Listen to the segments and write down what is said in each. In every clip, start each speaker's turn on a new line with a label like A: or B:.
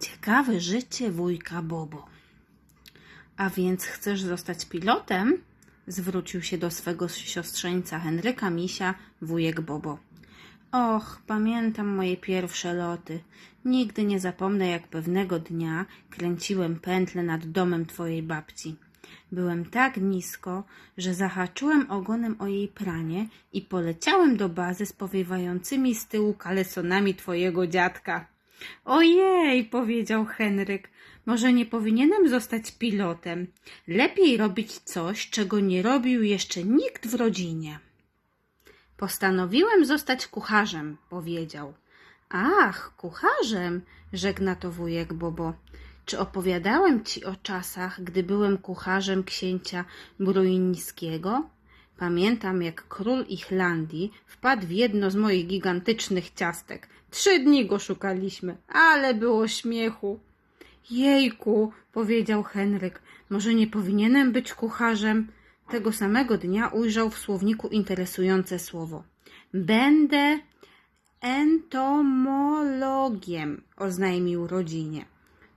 A: Ciekawe życie wujka Bobo. A więc chcesz zostać pilotem? Zwrócił się do swego siostrzeńca Henryka Misia wujek Bobo. Och, pamiętam moje pierwsze loty. Nigdy nie zapomnę, jak pewnego dnia kręciłem pętlę nad domem twojej babci. Byłem tak nisko, że zahaczyłem ogonem o jej pranie i poleciałem do bazy z powiewającymi z tyłu kalesonami twojego dziadka. Ojej, powiedział Henryk, może nie powinienem zostać pilotem. Lepiej robić coś, czego nie robił jeszcze nikt w rodzinie. Postanowiłem zostać kucharzem, powiedział. Ach, kucharzem, rzekł na to wujek Bobo. Czy opowiadałem ci o czasach, gdy byłem kucharzem księcia Bruińskiego? Pamiętam, jak król Irlandii wpadł w jedno z moich gigantycznych ciastek. Trzy dni go szukaliśmy, ale było śmiechu. Jejku, powiedział Henryk, może nie powinienem być kucharzem? Tego samego dnia ujrzał w słowniku interesujące słowo. Będę entomologiem, oznajmił rodzinie.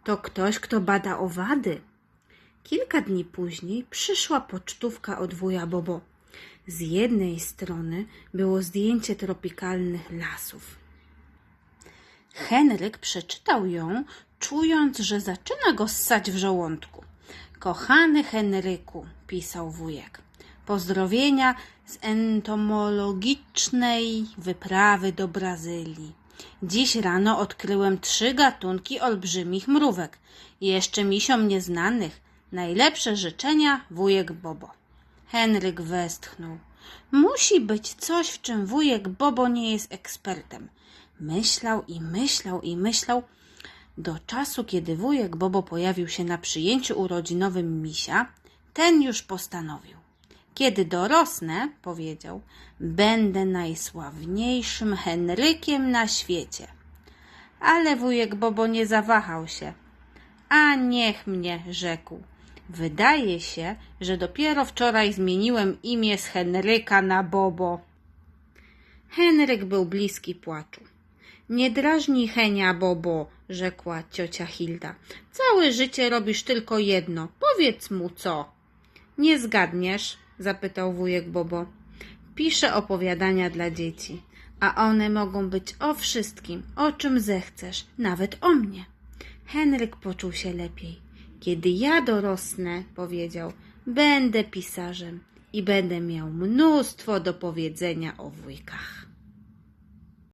A: To ktoś, kto bada owady. Kilka dni później przyszła pocztówka od wuja Bobo. Z jednej strony było zdjęcie tropikalnych lasów. Henryk przeczytał ją, czując, że zaczyna go ssać w żołądku. Kochany Henryku, pisał wujek, pozdrowienia z entomologicznej wyprawy do Brazylii. Dziś rano odkryłem trzy gatunki olbrzymich mrówek, jeszcze misiom nieznanych. Najlepsze życzenia wujek Bobo. Henryk westchnął. Musi być coś, w czym wujek Bobo nie jest ekspertem. Myślał i myślał i myślał do czasu, kiedy wujek Bobo pojawił się na przyjęciu urodzinowym misia, ten już postanowił. Kiedy dorosnę, powiedział, będę najsławniejszym Henrykiem na świecie. Ale wujek Bobo nie zawahał się. A niech mnie, rzekł. Wydaje się, że dopiero wczoraj zmieniłem imię z Henryka na Bobo. Henryk był bliski płaczu. Nie drażnij Henia, Bobo, rzekła ciocia Hilda. Całe życie robisz tylko jedno. Powiedz mu co. Nie zgadniesz? zapytał wujek Bobo. Piszę opowiadania dla dzieci, a one mogą być o wszystkim, o czym zechcesz, nawet o mnie. Henryk poczuł się lepiej. Kiedy ja dorosnę, powiedział, będę pisarzem i będę miał mnóstwo do powiedzenia o wujkach.